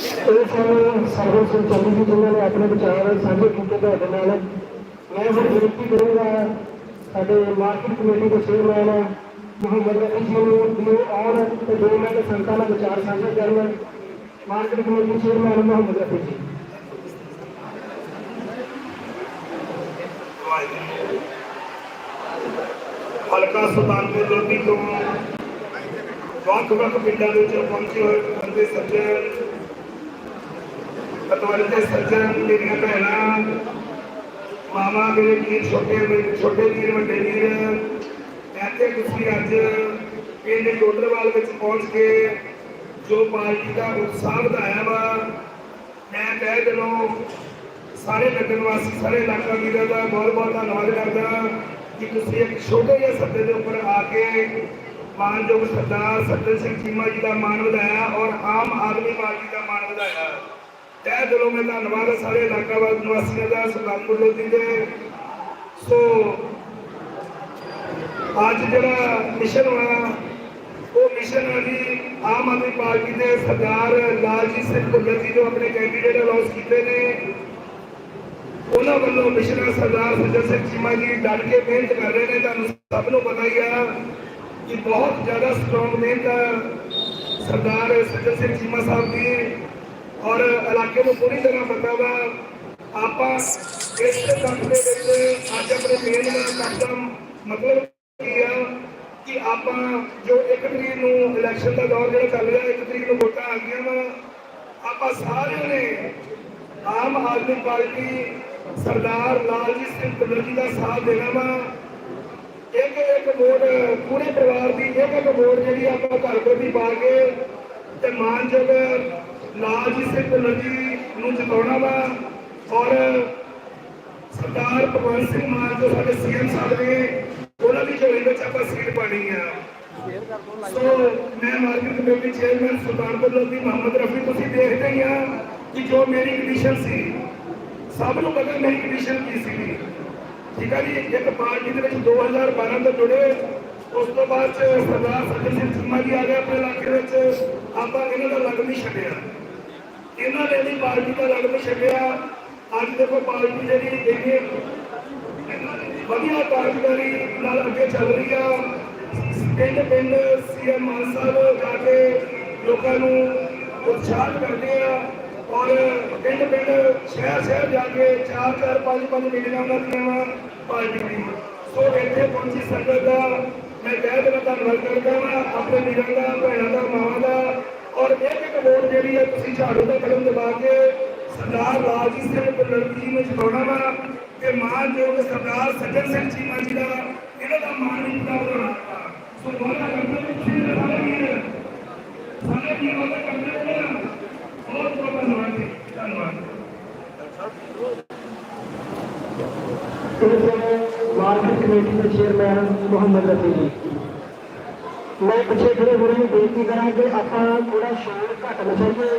ਇਹ ਸਨ ਸਰਵਨ ਸਿੰਘ ਚੰਦੀ ਜੀ ਜਿਨ੍ਹਾਂ ਨੇ ਆਪਣੇ ਵਿਚਾਰ ਸਾਂਝੇ ਕੀਤੇ ਤੁਹਾਡੇ ਨਾਲ, ਮੈਂ ਹੁਣ ਬੇਨਤੀ ਕਰੂੰਗਾ ਸਾਡੇ ਮਾਰਕੀਟ ਕਮੇਟੀ ਦੇ ਚੇਅਰਮੈਨ ਮੁਹੰਮਦ ਰਫੀ ਜੀ ਨੂੰ ਦਿਓ ਆਉਣ ਤੇ ਦੋ ਮਿੰਟ ਸੰਗਤਾਂ ਨਾਲ ਵਿਚਾਰ ਸਾਂਝੇ ਕਰਨ। Market committee chairman Muhammad Rafi ji. ਹਲਕਾ ਸੁਲਤਾਨਪੁਰ ਲੋਧੀ ਤੋਂ ਵੱਖ ਵੱਖ ਪਿੰਡਾਂ ਦੇ ਵਿੱਚ ਪਹੁੰਚੇ ਹੋਏ ਬੰਦੇ ਸੱਜਣ ਪਤਵੰਤ ਦੇ ਸੱਜਣ ਮੇਰੀਆਂ ਭੈਣਾਂ ਮਾਮਾ ਮੇਰੇ ਵੀਰ, ਛੋਟੇ ਮੇਰੇ, ਛੋਟੇ ਵੀਰ, ਵੱਡੇ ਵੀਰ ਇੱਥੇ ਤੁਸੀਂ ਅੱਜ ਪਿੰਡ ਟੋਡਰਵਾਲ ਵਿੱਚ ਪਹੁੰਚ ਕੇ ਜੋ ਪਾਰਟੀ ਦਾ ਉਤਸ਼ਾਹ ਵਧਾਇਆ ਵਾ, ਮੈਂ ਤਹਿ ਦਿਲੋਂ ਸਾਰੇ ਲੱਗਣ ਵਾਸੀ, ਸਾਰੇ ਇਲਾਕਾ ਵੀਰਾਂ ਦਾ ਬਹੁਤ ਬਹੁਤ ਧੰਨਵਾਦ ਕਰਦਾ ਕਿ ਤੁਸੀਂ ਇੱਕ ਛੋਟੇ ਜਿਹੇ ਸੱਦੇ ਦੇ ਉੱਪਰ ਆ ਕੇ ਮਾਨਯੋਗ ਸਰਦਾਰ ਸੱਜਣ ਸਿੰਘ ਚੀਮਾ ਜੀ ਦਾ ਮਾਣ ਵਧਾਇਆ ਔਰ ਆਮ ਆਦਮੀ ਪਾਰਟੀ ਦਾ ਮਾਣ ਵਧਾਇਆ। ਤਹਿ ਦਿਲੋਂ ਮੈਂ ਧੰਨਵਾਦ ਹੈ ਸਾਰੇ ਇਲਾਕਾ ਨਿਵਾਸੀਆਂ ਦਾ ਸੁਲਤਾਨਪੁਰ ਲੋਧੀ ਦੇ। ਸੋ, ਅੱਜ ਜਿਹੜਾ ਮਿਸ਼ਨ ਹੋਇਆ, ਉਹ ਮਿਸ਼ਨ ਹੈ ਆਮ ਆਦਮੀ ਪਾਰਟੀ ਦੇ ਸਰਦਾਰ ਲਾਲਜੀਤ ਸਿੰਘ ਭੁੱਲਰ ਜੀ ਜੋ ਆਪਣੇ ਕੈਂਡੀਡੇਟ ਅਨਾਉਂਸ ਕੀਤੇ ਨੇ, ਉਹਨਾਂ ਵੱਲੋਂ ਮਿਸ਼ਨਰ ਸਰਦਾਰ ਸੱਜਣ ਸਿੰਘ ਚੀਮਾ ਜੀ ਡਟ ਕੇ ਮਿਹਨਤ ਕਰ ਰਹੇ ਨੇ, ਤੁਹਾਨੂੰ ਸਭ ਨੂੰ ਪਤਾ ਹੀ ਆ ਕਿ ਬਹੁਤ ਜ਼ਿਆਦਾ ਸਟਰੋਂਗ ਮਿਹਨਤ ਸਰਦਾਰ ਸੱਜਣ ਸਿੰਘ ਚੀਮਾ ਸਾਹਿਬ ਦੀ। ਔਰ ਇਲਾਕੇ ਨੂੰ ਪੂਰੀ ਤਰ੍ਹਾਂ ਪਤਾ ਵਾ, ਆਪਾਂ ਇਸ ਕੰਮ ਦੇ ਵਿੱਚ ਅੱਜ ਆਪਣੇ ਮੇਨ ਕੰਮ ਮਤਲਬ ਕੀ ਆ ਕਿ ਆਪਾਂ ਜੋ ਇੱਕ ਤਰੀਕ ਨੂੰ ਇਲੈਕਸ਼ਨ ਦਾ ਦੌਰ ਜਿਹੜਾ ਚੱਲ ਰਿਹਾ, ਇੱਕ ਤਰੀਕ ਨੂੰ ਵੋਟਾਂ ਆ ਗਈਆਂ ਵਾ, ਆਪਾਂ ਸਾਰਿਆਂ ਨੇ ਆਮ ਆਦਮੀ ਪਾਰਟੀ ਸਰਦਾਰ ਲਾਲਜੀਤ ਸਿੰਘ ਭੁੱਲਰ ਜੀ ਦਾ ਸਾਥ ਦੇਣਾ ਵਾ। ਇੱਕ ਇੱਕ ਵੋਟ ਪੂਰੇ ਪਰਿਵਾਰ ਦੀ, ਇੱਕ ਇੱਕ ਵੋਟ ਜਿਹੜੀ ਆਪਾਂ ਘਰ ਘਰ ਵੀ ਪਾ ਕੇ ਤੇ ਮਾਨਯੋਗ ਲਾਲਜੀਤ ਸਿੰਘ ਭੁੱਲਰ ਜੀ ਨੂੰ ਜਿਤਾਉਣਾ ਵਾ ਔਰ ਸਰਦਾਰ ਭਗਵੰਤ ਸਿੰਘ ਮਾਨ ਜੋ ਸਾਡੇ ਸੀਐਮ ਸਾਹਿਬ ਨੇ, ਉਹਨਾਂ ਦੀ ਝੋਲੀ ਵਿੱਚ ਆਪਾਂ ਸੀਟ ਪਾਣੀ ਆ। ਸੋ ਮੈਂ market committee chairman Sultanpur Lodhi Muhammad Rafi, ਤੁਸੀਂ ਦੇਖਦੇ ਹੀ ਆ ਕਿ ਜੋ ਮੇਰੀ ਕੰਡੀਸ਼ਨ ਸੀ, ਸਭ ਨੂੰ ਪਤਾ ਮੇਰੀ ਕੰਡੀਸ਼ਨ ਕੀ ਸੀ ਠੀਕ ਆ ਜੀ, ਇੱਕ ਪਾਰਟੀ ਦੇ ਵਿੱਚ 2012 ਤੋਂ ਜੁੜੇ, ਉਸ ਤੋਂ ਬਾਅਦ ਚ ਸਰਦਾਰ ਸੱਜਣ ਸਿੰਘ ਚੀਮਾ ਜੀ ਆ ਗਏ ਆਪਣੇ ਇਲਾਕੇ ਵਿੱਚ। ਆਪਾਂ ਇਹਨਾਂ ਦਾ ਲੱਗ ਨਹੀਂ ਛੱਡਿਆ। ਇਹਨਾਂ ਨੇ ਵੀ ਪਾਰਟੀ ਦਾ ਲੱਗ ਨਹੀਂ ਛੱਡਿਆ। ਅੱਜ ਦੇਖੋ ਪਾਰਟੀ ਜਿਹੜੀ ਇੰਨੀ ਵਧੀਆ ਕਾਰਜਕਾਰੀ ਨਾਲ ਅੱਗੇ ਚੱਲ ਰਹੀ ਆ। ਪਿੰਡ ਪਿੰਡ ਸੀਐਮ ਮਾਨ ਸਾਹਿਬ ਜਾ ਕੇ ਲੋਕਾਂ ਨੂੰ ਉਤਸ਼ਾਹ ਕਰਦੇ ਆ ਔਰ ਪਿੰਡ ਪਿੰਡ ਸ਼ਹਿਰ ਸ਼ਹਿਰ ਜਾ ਕੇ ਚਾਰ ਚਾਰ, ਪੰਜ ਪੰਜ ਮੀਟਿੰਗਾਂ ਕਰਦੀਆਂ ਵਾ ਪਾਰਟੀ ਦੀ ਸੋ ਇੱਥੇ ਪਹੁੰਚੀ ਸੰਗਤ ਦਾ ਮੈਂ ਕਹਿ ਦੇਣਾ ਧੰਨਵਾਦ ਕਰਦਾ ਹਾਂ ਆਪਣੇ ਵੀਰਾਂ ਦਾ, ਭੈਣਾਂ ਦਾ, ਮਾਵਾਂ ਦਾ। ਔਰ ਇੱਕ ਇੱਕ ਵੋਟ ਜਿਹੜੀ ਹੈ ਤੁਸੀਂ ਝਾੜੂ ਦਾ ਕਲਮ ਦਬਾ ਕੇ ਸਰਦਾਰ ਰਾਜੀਤ ਸਿੰਘ ਭੁੱਲਰ ਜੀ ਨੂੰ ਜਿਤਾਉਣਾ ਵਾ ਤੇ ਮਾਨਯੋਗ ਸਰਦਾਰ ਸੱਜਣ ਸਿੰਘ ਚੀਮਾ ਜੀ ਦਾ ਇਹਨਾਂ ਦਾ ਮਾਣ ਵੀ ਪੂਰਾ ਹੋਣਾ ਸੋ ਦੁਆਰਾ ਕਰਦੇ ਨੇ ਤੁਸੀਂ ਸਾਰੇ ਵੀਰ ਸਾਰੇ ਵੀਰਾਂ ਦਾ ਕਰਦੇ ਨੇ ਬਹੁਤ ਬਹੁਤ ਧੰਨਵਾਦ ਜੀ ਧੰਨਵਾਦ ਇਸ ਮਾਰਕੀਟ ਕਮੇਟੀ ਦੇ ਚੇਅਰਮੈਨ ਮੁਹੰਮਦ ਰਫੀ ਜੀ ਮੈਂ ਪਿੱਛੇ ਖੜੇ ਹੋਏ ਨੂੰ ਬੇਨਤੀ ਕਰਾਂ ਕਿ ਆਪਾਂ ਥੋੜਾ ਸ਼ੋਰ ਘੱਟ ਮਚਾਈਏ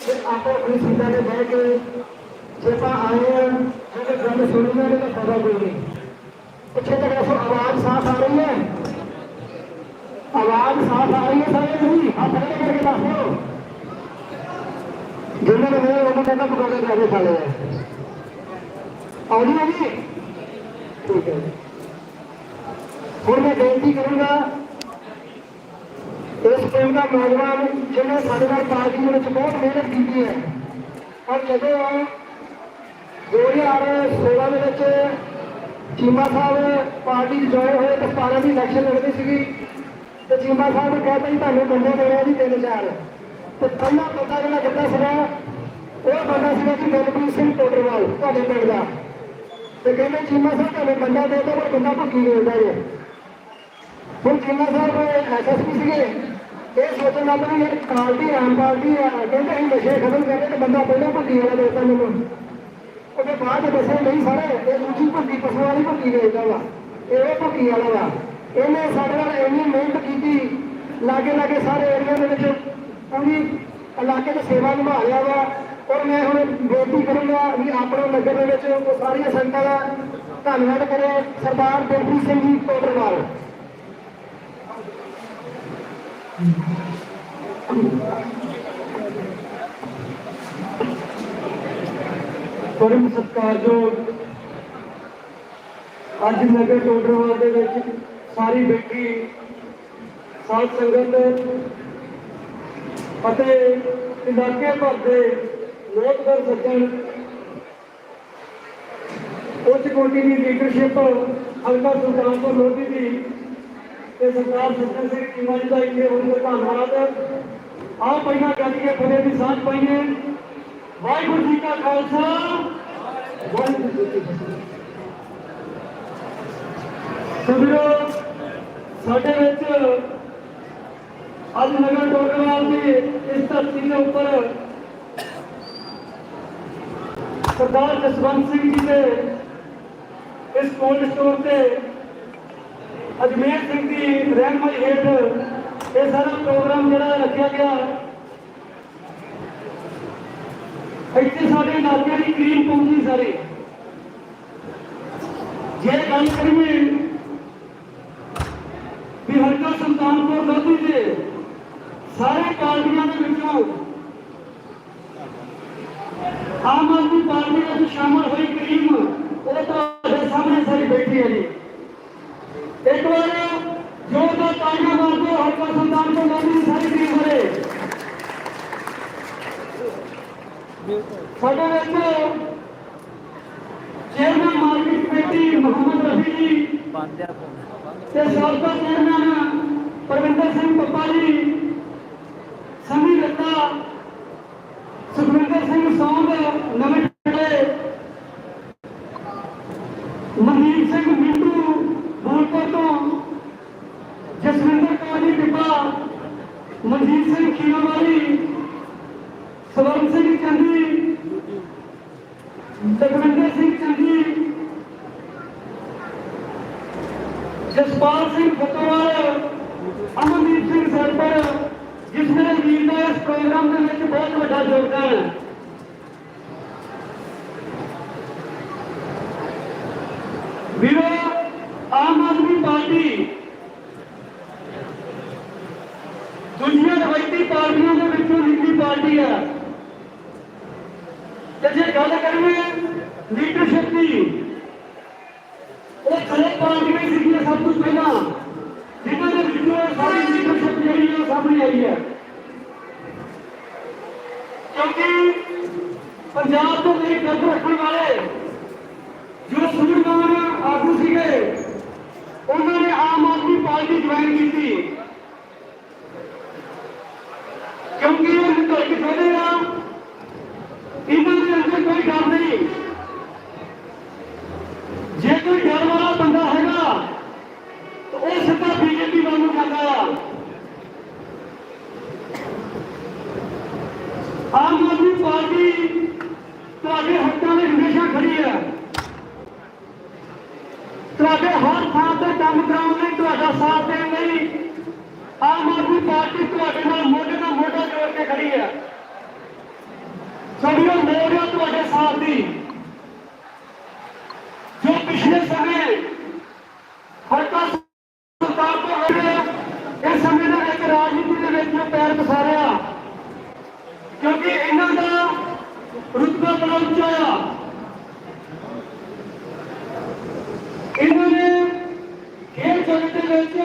ਤੇ ਆਪਾਂ ਆਪਣੀ ਸੀਟਾਂ ਤੇ ਬਹਿ ਕੇ ਜੇ ਆਪਾਂ ਆਏ ਆ ਜੇ ਗੱਲ ਸੁਣੀ ਨਾ ਤਾਂ ਫਾਇਦਾ ਕੋਈ ਨਹੀਂ ਪਿੱਛੇ ਤੱਕ ਦੱਸੋ ਆਵਾਜ਼ ਸਾਫ਼ ਆ ਰਹੀ ਹੈ ਆਵਾਜ਼ ਸਾਫ਼ ਆ ਰਹੀ ਹੈ ਸਾਰੇ ਜੀ ਹੱਥ ਖੜੇ ਕਰਕੇ ਦੱਸੋ ਜਿੰਨਾਂ ਨੇ ਮੇਰੇ ਉਹਨਾਂ ਕਹਿੰਦਾ ਪਕੌੜੇ ਖਾ ਕੇ ਖਾ ਲਏ ਆ ਆਉਂਦੀ ਹੈ ਜੀ ਠੀਕ ਹੈ ਜੀ। ਹੁਣ ਮੈਂ ਬੇਨਤੀ ਕਰੂੰਗਾ ਇਸ ਪਿੰਡ ਦਾ ਨੌਜਵਾਨ ਜਿਹਨੇ ਸਾਡੇ ਨਾਲ ਪਾਰਟੀ ਦੇ ਵਿੱਚ ਬਹੁਤ ਮਿਹਨਤ ਕੀਤੀ ਹੈ। ਔਰ ਜਦੋਂ 2016 ਦੇ ਵਿੱਚ ਚੀਮਾ ਸਾਹਿਬ ਪਾਰਟੀ ਜੁਆਇਨ ਹੋਏ ਤਾਂ 17 ਦੀ ਇਲੈਕਸ਼ਨ ਲੜਦੀ ਸੀਗੀ। ਤੇ ਚੀਮਾ ਸਾਹਿਬ ਨੇ ਕਹਿਤਾ ਜੀ, ਤੁਹਾਨੂੰ ਬੰਦੇ ਮਿਲਿਆ ਜੀ ਤਿੰਨ ਚਾਰ। ਤੇ ਪਹਿਲਾ ਬੰਦਾ ਜਿਹੜਾ ਜਿੱਤਾ ਸੀਗਾ, ਉਹ ਬੰਦਾ ਸੀਗਾ ਜੀ ਮਨਪ੍ਰੀਤ ਸਿੰਘ ਟੋਡਰਵਾਲ ਤੁਹਾਡੇ ਪਿੰਡ ਦਾ। ਤੇ ਕਹਿੰਦੇ ਚੀਮਾ ਸਾਹਿਬ ਤੁਹਾਨੂੰ ਬੰਦਾ ਦੇ ਦੋ ਪਰ ਬੰਦਾ ਭੁੱਕੀ ਮਿਲਦਾ ਜੇ। ਹੁਣ ਚੀਮਾ ਸਾਹਿਬ ਐਸਐਸਪੀ ਸੀਗੇ। ਇਹ ਸੋਚਣ ਲੱਗ ਪਏ ਇਹ ਪਾਰਟੀ ਆਮ ਪਾਰਟੀ ਆ, ਕਹਿੰਦੇ ਅਸੀਂ ਨਸ਼ੇ ਖਤਮ ਕਰਦੇ ਤੇ ਬੰਦਾ ਪਹਿਲਾਂ ਭੁੱਕੀ ਵਾਲਾ ਦੇਤਾ ਮੈਨੂੰ ਉਹਦੇ ਬਾਅਦ ਦੱਸਿਆ ਨਹੀਂ ਸਾਰੇ, ਇਹ ਦੂਜੀ ਭੁੱਕੀ ਪਸ਼ੂ ਵਾਲੀ ਭੁੱਕੀ ਵੇਚਦਾ ਵਾ। ਇਹ ਉਹ ਵਾਲਾ ਵਾ। ਇਹਨੇ ਸਾਡੇ ਨਾਲ ਇੰਨੀ ਮਿਹਨਤ ਕੀਤੀ, ਲਾਗੇ ਲਾਗੇ ਸਾਰੇ ਏਰੀਆ ਦੇ ਵਿੱਚ ਪੂਰੀ ਇਲਾਕੇ ਦੀ ਸੇਵਾ ਨਿਭਾ ਰਿਹਾ ਵਾ। ਔਰ ਮੈਂ ਹੁਣ ਬੇਨਤੀ ਕਰੂੰਗਾ ਵੀ ਆਪਣੇ ਨਗਰ ਦੇ ਵਿੱਚ ਉਹ ਸਾਰੀਆਂ ਸੰਗਤਾਂ ਦਾ ਧੰਨਵਾਦ ਕਰੇ ਸਰਦਾਰ ਦਿਲਪ੍ਰੀਤ ਸਿੰਘ ਜੀ ਕੋਟਰਵਾਲ। ਪਰਮ ਸਤਿਕਾਰਯੋਗ ਅੱਜ ਨਗਰ ਟੋਡਰਵਾਲ ਦੇ ਵਿੱਚ ਸਾਰੀ ਬੈਠੀ ਸਾਧ ਸੰਗਤ ਅਤੇ ਇਲਾਕੇ ਭਰ ਦੇ ਲੋਕਦਰ ਸੱਜਣ ਉੱਚ ਕੋਟੀ ਦੀ ਲੀਡਰਸ਼ਿਪ ਹਲਕਾ ਸੁਲਤਾਨਪੁਰ ਲੋਧੀ ਦੀ ਤੇ ਸਰਦਾਰ ਸੱਜਣ ਸਿੰਘ ਚੀਮਾ ਜੀ ਦਾ ਇੱਥੇ ਹੁਣ ਧੰਨਵਾਦ ਆਓ ਪਹਿਲਾਂ ਗੱਜ ਕੇ ਫਤਿਹ ਦੀ ਸਾਂਝ ਪਾਈਏ ਵਾਹਿਗੁਰੂ ਜੀ ਕਾ ਖਾਲਸਾ ਵਾਹਿਗੁਰੂ ਜੀ ਕੀ ਫਤਿਹ ਸਭਿਓ ਸਾਡੇ ਵਿੱਚ ਅੱਜ ਨਗਰ ਟੋਡਰਵਾਲ ਦੀ ਇਸ ਧਰਤੀ ਦੇ ਉੱਪਰ ਸਰਦਾਰ ਜਸਵੰਤ ਸਿੰਘ ਜੀ ਦੇ ਇਸ ਕੋਲਡ ਸਟੋਰ ਤੇ ਅਜਮੇਰ ਸਿੰਘ ਦੀ ਰਹਿਨਮਾਈ ਹੇਠ ਇਹ ਸਾਰਾ ਪ੍ਰੋਗਰਾਮ ਜਿਹੜਾ ਰੱਖਿਆ ਗਿਆ। ਇੱਥੇ ਸਾਡੇ ਇਲਾਕੇ ਦੀ ਕਰੀਮ ਪਹੁੰਚੀ ਸਾਰੇ। ਜੇ ਗੱਲ ਕਰੀਏ ਵੀ ਹਰਕਾ ਸੁਲਤਾਨਪੁਰ ਲੋਧੀ ਦੇ ਸਾਰੇ ਪਾਰਟੀਆਂ ਦੇ ਵਿੱਚੋਂ ਆਮ ਆਦਮੀ ਪਾਰਟੀ ਵਿੱਚ ਸ਼ਾਮਲ ਹੋਈ ਕਰੀਮ, ਉਹ ਤੁਹਾਡੇ ਸਾਹਮਣੇ ਸਾਰੀ ਬੈਠੀ ਹੈ ਜੀ। ਇੱਕ ਵਾਰ ਜੋ ਦਾ ਤਾਲੀਆਂ ਮਾਰਦੇ ਹਲਕਾ ਸੁਲਤਾਨਪੁਰ ਲੋਧੀ ਦੀ ਸਾਰੀ ਕਰੀਮ ਬਾਰੇ ਸਾਡੇ ਵਿੱਚ chairman market committee Muhammad Rafi ji ਤੇ ਸਾਬਕਾ ਚੇਅਰਮੈਨ ਪਰਵਿੰਦਰ ਸਿੰਘ ਪੱਪਾ ਜੀ ਸੰਮੀ ਰੱਤਾ ਸੁਖਵਿੰਦਰ ਸਿੰਘ ਸੌਂਦ ਨਵੇਂ ਜਸਪਾਲ ਸਿੰਘ ਫਤਵਾਲ ਅਮਨਦੀਪ ਸਿੰਘ ਸਰਪਰ ਜਿਸ ਮੇਰੇ ਵੀਰ ਦਾ ਇਸ ਪ੍ਰੋਗਰਾਮ ਦੇ ਵਿੱਚ ਬਹੁਤ ਵੱਡਾ ਯੋਗਦਾਨ ਹੈ ਵੀਰੋ ਆਮ ਆਦਮੀ ਪਾਰਟੀ ਦੁਨੀਆ ਰਵਾਇਤੀ ਪਾਰਟੀਆਂ ਦੇ ਵਿੱਚੋਂ ਨਿੱਜੀ ਪਾਰਟੀ ਹੈ ਤੇ ਜੇ ਗੱਲ ਕਰੀਏ ਲੀਡਰਸ਼ਿਪ ਦੀ ਉਹ ਖੜੇ ਪਾਰਟੀਆਂ ਸਭ ਤੋਂ ਪਹਿਲਾਂ ਜਿਨ੍ਹਾਂ ਦੇ ਵਿੱਚੋਂ ਸਾਰੀ ਲੀਡਰਸ਼ਿਪ ਜਿਹੜੀ ਉਹ ਸਾਹਮਣੇ ਆਈ ਹੈ ਕਿਉਂਕਿ ਪੰਜਾਬ ਤੋਂ ਮੇਰੇ ਕਰਦ ਰੱਖਣ ਵਾਲੇ ਜੋ ਸੂਰਜਮਾਨ ਆਗੂ ਸੀਗੇ, ਉਹਨਾਂ ਨੇ ਆਮ ਆਦਮੀ ਪਾਰਟੀ ਜੁਆਇਨ ਕੀਤੀ ਕਿਉਂਕਿ ਇਹ ਨਿਕਲ ਕੇ ਕਹਿੰਦੇ ਆ ਇਹਨਾਂ ਦੇ ਅੰਦਰ ਕੋਈ ਡਰ ਨਹੀਂ ਜੇ ਕੋਈ ਡਰ ਵਾਲਾ ਬੰਦਾ ਹੈਗਾ ਤਾਂ ਉਹ ਸਿੱਧਾ ਬੀਜੇਪੀ ਵੱਲ ਨੂੰ ਜਾਂਦਾ ਆ ਆਮ ਆਦਮੀ ਪਾਰਟੀ ਤੁਹਾਡੇ ਹੱਕਾਂ ਲਈ ਹਮੇਸ਼ਾ ਖੜੀ ਹੈ ਤੁਹਾਡੇ ਹਰ ਥਾਂ ਤੇ ਕੰਮ ਕਰਾਉਣ ਲਈ ਤੁਹਾਡਾ ਸਾਥ ਦੇਣ ਲਈ ਆਮ ਆਦਮੀ ਪਾਰਟੀ ਤੁਹਾਡੇ ਨਾਲ ਮੋਢੇ ਨਾਲ ਮੋਢਾ ਜੋੜ ਕੇ ਖੜੀ ਹੈ ਸਾਡੀਆਂ ਲੋੜ ਹੈ ਤੁਹਾਡੇ ਸਾਥ ਦੀ ਜੋ ਪਿਛਲੇ ਸਮੇਂ ਹਲਕਾ ਸਰਕਾਰ ਤੋਂ ਹੋਏ ਇਸ ਸਮੇਂ ਦੇ ਵਿੱਚ ਰਾਜਨੀਤੀ ਦੇ ਵਿੱਚ ਕਿਉਂਕਿ ਇਹਨਾਂ ਦਾ ਰੁਤਬਾ ਬੜਾ ਉੱਚਾ। ਆ ਇਹਨਾਂ ਨੇ ਖੇਡ ਜਗਤ ਦੇ ਵਿੱਚ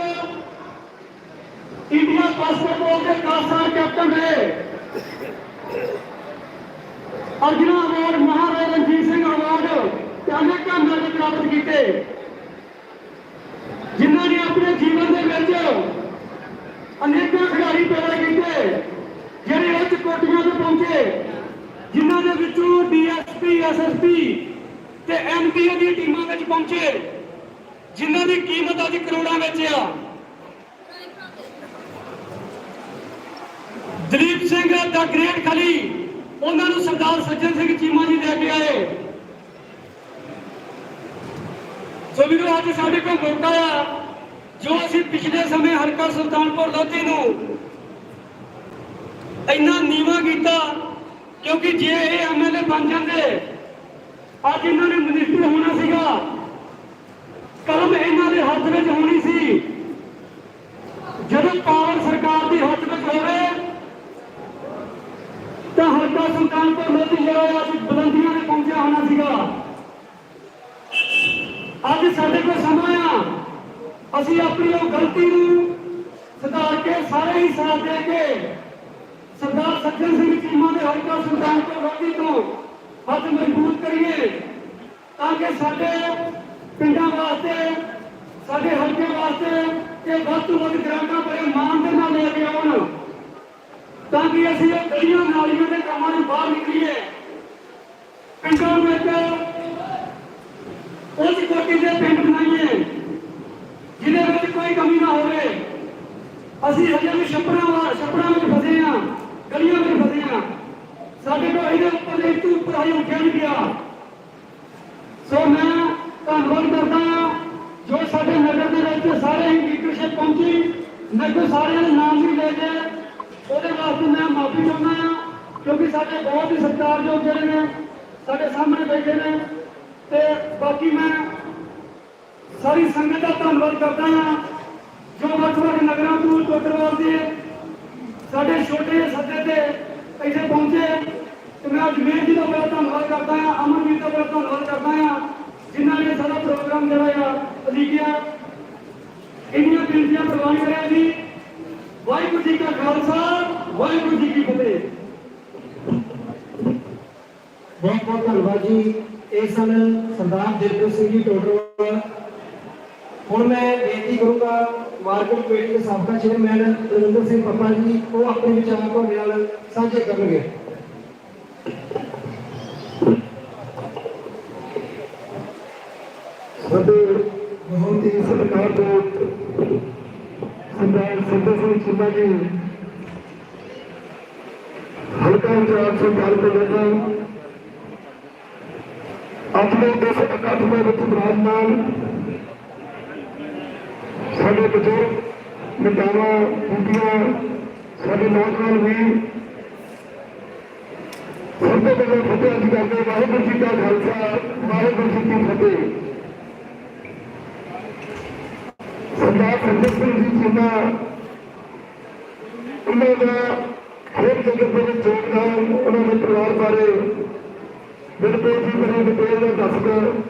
ਇੰਡੀਆ ਬਾਸਕਟਬਾਲ ਦੇ 10 ਕੈਪਟਨ ਰਹੇ। ਅਰਜੁਨਾ ਅਵਾਰਡ ਮਹਾਰਾਜਾ ਜੀ ਸਿੰਘ ਅਵਾਰਡ ਤੇ ਅਨੇਕਾਂ ਮੈਡਲ ਪ੍ਰਾਪਤ ਕੀਤੇ ਜਿਨ੍ਹਾਂ ਨੇ ਆਪਣੇ ਜੀਵਨ ਦੇ ਵਿੱਚ ਅਨੇਕਾਂ ਖਿਡਾਰੀ ਪੈਦਾ ਕੀਤੇ ਜਿਹੜੇ ਉੱਚ ਕੋਟੀਆਂ ਤੇ ਪਹੁੰਚੇ ਜਿਨ੍ਹਾਂ ਦੇ ਵਿੱਚੋਂ ਡੀਐਸਪੀ ਐਸਐਸਪੀ ਤੇ ਐਮਪੀਓ ਦੀਆਂ ਟੀਮਾਂ ਵਿੱਚ ਪਹੁੰਚੇ, ਜਿਨ੍ਹਾਂ ਦੀ ਕੀਮਤ ਅੱਜ ਕਰੋੜਾਂ ਵਿੱਚ ਆ। ਦਲੀਪ ਸਿੰਘ ਦਾ ਗ੍ਰੇਟ ਖਲੀ, ਉਹਨਾਂ ਨੂੰ ਸਰਦਾਰ ਸੱਜਣ ਸਿੰਘ ਚੀਮਾ ਜੀ ਲੈ ਕੇ ਆਏ। ਸੋ ਵੀਰੋ, ਅੱਜ ਸਾਡੇ ਕੋਲ ਮੌਕਾ ਆ, ਜੋ ਅਸੀਂ ਪਿਛਲੇ ਸਮੇਂ ਹਲਕਾ ਸੁਲਤਾਨਪੁਰ ਲੋਧੀ ਨੂੰ ਇੰਨਾ ਨੀਵਾ ਕੀਤਾ, ਕਿਉਂਕਿ ਜੇ ਇਹ ਐਮਐਲਏ ਬਣ ਜਾਂਦੇ ਅੱਜ ਇਹਨਾਂ ਨੇ ਮਨਿਸਟਰ ਹੋਣਾ ਸੀਗਾ। ਕਲਮ ਇਹਨਾਂ ਦੇ ਹੱਥ ਵਿੱਚ ਹੋਣੀ ਸੀ। ਜਦੋਂ ਪਾਵਰ ਸਰਕਾਰ ਦੇ ਹੱਥ ਵਿੱਚ ਹੋਵੇ, ਤਾਂ ਹਲਕਾ ਸੁਲਤਾਨਪੁਰ ਲੋਧੀ ਜਿਹੜਾ ਅੱਜ ਬੁਲੰਦੀਆਂ ਤੇ ਪਹੁੰਚਿਆ ਹੋਣਾ ਸੀਗਾ। ਅੱਜ ਸਾਡੇ ਕੋਲ ਸਮਾਂ ਆ। ਅਸੀਂ ਆਪਣੀ ਉਹ ਗਲਤੀ ਨੂੰ ਸੁਧਾਰ ਕੇ ਸਾਰੇ ਹੀ ਸਾਥ ਦੇ ਕੇ ਸਰਦਾਰ ਸੱਜਣ ਸਿੰਘ ਚੀਮਾ ਦੇ ਹਲਕਾ ਸੁਲਤਾਨਪੁਰ ਲੋਧੀ ਤੋਂ ਹੱਥ ਮਜ਼ਬੂਤ ਕਰੀਏ ਤਾਂ ਕਿ ਸਾਡੇ ਪਿੰਡਾਂ ਵਾਸਤੇ, ਸਾਡੇ ਹਲਕੇ ਵਾਸਤੇ ਇਹ ਵੱਧ ਤੋਂ ਵੱਧ ਗ੍ਰਾਂਟਾਂ ਬੜੇ ਮਾਣ ਦੇ ਨਾਲ ਲੈ ਕੇ ਆਉਣ ਤਾਂ ਕਿ ਅਸੀਂ ਇਹ ਗਲੀਆਂ ਨਾਲੀਆਂ ਦੇ ਕੰਮਾਂ ਨੂੰ ਬਾਹਰ ਨਿਕਲੀਏ। ਪਿੰਡਾਂ ਵਿੱਚ ਉੱਚ ਕੋਟੀ ਦੇ ਪਿੰਡ ਬਣਾਈਏ, ਜਿਹਦੇ ਵਿੱਚ ਕੋਈ ਕਮੀ ਨਾ ਹੋਵੇ। ਅਸੀਂ ਹਜੇ ਵੀ ਛੱਪੜਾਂ ਵਾ ਛੱਪੜਾਂ ਵਿੱਚ ਫਸੇ ਆ ਗਲੀਆਂ ਵਿੱਚ ਫਸੇ ਸਾਡੇ ਕੋਲ ਇਹਦੇ ਉੱਪਰ ਇੱਕ ਤੋਂ ਉੱਠਿਆ ਨਹੀਂ ਗਿਆ। ਸੋ ਮੈਂ ਧੰਨਵਾਦ ਕਰਦਾ ਹਾਂ, ਜੋ ਸਾਡੇ ਨਗਰ ਦੇ ਵਿੱਚ ਸਾਰੇ ਹੀ ਲੀਡਰਸ਼ਿਪ ਪਹੁੰਚੀ ਮੇਰੇ ਕੋਲ ਸਾਰਿਆਂ ਦੇ ਨਾਮ ਵੀ ਲੈ ਕੇ, ਉਹਦੇ ਵਾਸਤੇ ਮੈਂ ਮਾਫੀ ਚਾਹੁੰਦਾ ਹਾਂ, ਕਿਉਂਕਿ ਸਾਡੇ ਬਹੁਤ ਹੀ ਸਤਿਕਾਰਯੋਗ ਜਿਹੜੇ ਨੇ, ਸਾਡੇ ਸਾਹਮਣੇ ਬੈਠੇ ਨੇ। ਤੇ ਬਾਕੀ ਮੈਂ ਸਾਰੀ ਸੰਗਤ ਦਾ ਧੰਨਵਾਦ ਕਰਦਾ ਹਾਂ, ਜੋ ਵੱਖ ਵੱਖ ਨਗਰਾਂ ਤੋਂ ਟੋਟਰਵਾਲ ਦੇ ਸਾਡੇ ਛੋਟੇ ਸੱਦੇ ਤੇ ਇੱਥੇ ਪਹੁੰਚੇ। ਤੇ ਮੈਂ ਅਜਮੇਰ ਜੀ ਦਾ ਬੜਾ ਧੰਨਵਾਦ ਕਰਦਾ ਹਾਂ ਅਮਨਜੀਤ ਦਾ ਬੜਾ ਧੰਨਵਾਦ ਕਰਦਾ ਹਾਂ, ਜਿਨ੍ਹਾਂ ਨੇ ਸਾਡਾ ਪ੍ਰੋਗਰਾਮ ਜਿਹੜਾ ਆ ਅਲੀਕਿਆ ਇੰਨੀਆਂ ਬੇਨਤੀਆਂ ਪ੍ਰਵਾਨ ਕਰਿਆ ਜੀ। ਵਾਹਿਗੁਰੂ ਜੀ ਕਾ ਖਾਲਸਾ, ਵਾਹਿਗੁਰੂ ਜੀ ਕੀ ਫਤਿਹ। ਬਹੁਤ ਬਹੁਤ ਧੰਨਵਾਦ ਜੀ। ਇਹ ਸਨ ਸਰਦਾਰ ਦਿਲਪ੍ਰੀਤ ਸਿੰਘ ਜੀ ਟੋਟਰਵਾਲ ਹੁਣ ਮੈਂ ਬੇਨਤੀ ਕਰੂੰਗਾ ਮਾਰਕੀਟ ਕਮੇਟੀ ਦੇ ਸਾਬਕਾ ਚੇਅਰਮੈਨ ਰਵਿੰਦਰ ਸਿੰਘ ਪੱਪਾ ਜੀ, ਉਹ ਆਪਣੇ ਵਿਚਾਰ ਤੁਹਾਡੇ ਨਾਲ ਸਾਂਝੇ ਕਰਨਗੇ। ਸਾਡੇ ਬਹੁਤ ਹੀ ਸਤਿਕਾਰਯੋਗ ਸਰਦਾਰ ਸਿੰਧੂ ਸਿੰਘ ਚੀਮਾ ਜੀ, ਹਲਕਾ ਇੰਚਾਰਜ ਸਰਦਾਰ ਪ੍ਰਧਾਨ ਆਪਣੇ ਦੇਸ਼ ਇਕੱਠ ਦੇ ਵਿੱਚ ਵਿਰਾਜਮਾਨ ਸਾਡੇ ਬਜ਼ੁਰਗ ਮਿਟਾਵਾ ਬੁੱਢੀਆਂ ਸਾਡੇ ਨੌਜਵਾਨ ਵੀ ਸਭ ਤੋਂ ਪਹਿਲਾਂ ਫਤਿਹ ਅਸੀਂ ਕਰਦੇ ਵਾਹਿਗੁਰੂ ਜੀ ਕਾ ਖਾਲਸਾ, ਵਾਹਿਗੁਰੂ ਜੀ ਕੀ ਫਤਿਹ। ਸਰਦਾਰ ਸੰਜੀਤ ਸਿੰਘ ਜੀ ਚੀਮਾ ਉਹਨਾਂ ਦਾ ਖੇਡ ਜਗਤ ਦੇ ਵਿੱਚ ਯੋਗਦਾਨ ਉਹਨਾਂ ਦੇ ਪਰਿਵਾਰ ਬਾਰੇ ਬਿਲਕੁਲ ਜੀ ਬੜੀ ਡਿਟੇਲ ਨਾਲ ਦੱਸਦਾ।